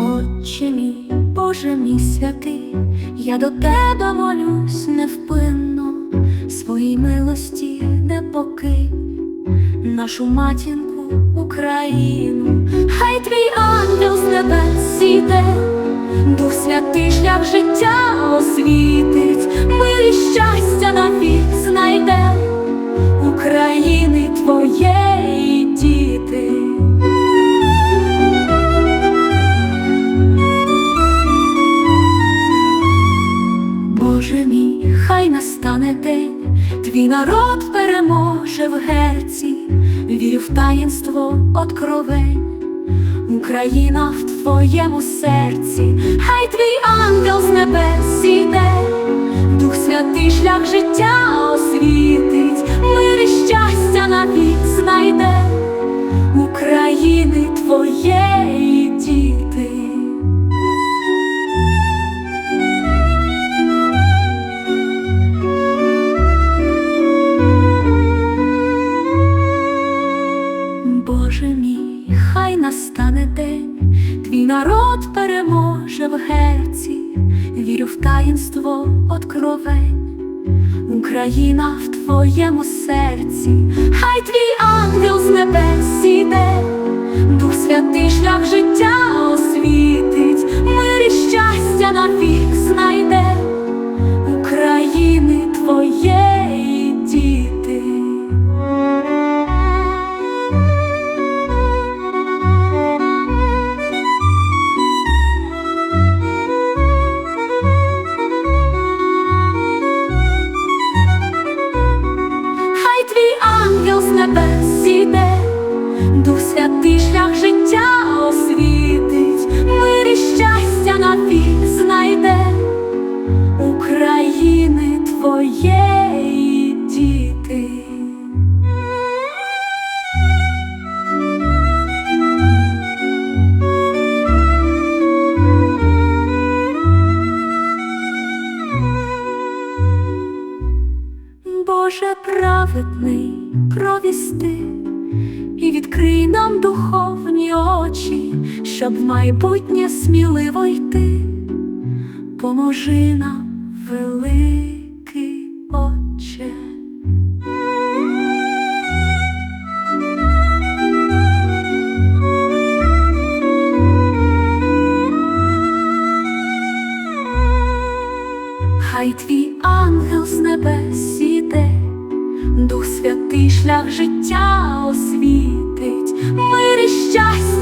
Отче мій, Боже мій святий, я до тебе молюсь невпинно, своїй милості не покинь нашу матінку Україну, хай твій ангел з небес іде, Дух святий шлях життя освітить, мир і щастя навік знайде України твоєї діти. Боже мій, хай настане день, твій народ переможе в герці, вірю в таїнство откровень, Україна в твоєму серці, хай твій ангел з небес іде, святий шлях життя освітить, мир і щастя навік знайде України твоєї діти. Боже мій, хай настане день, твій народ переможе в герці, вірю в таїнство откровень, Україна в твоєму серці, хай твій ангел з небес іде, Дух святий шлях життя твоєї діти. Боже праведний, провісти і відкрий нам духовні очі, щоб в майбутнє сміливо йти. Поможи нам, великий життя освітить, мир і щастя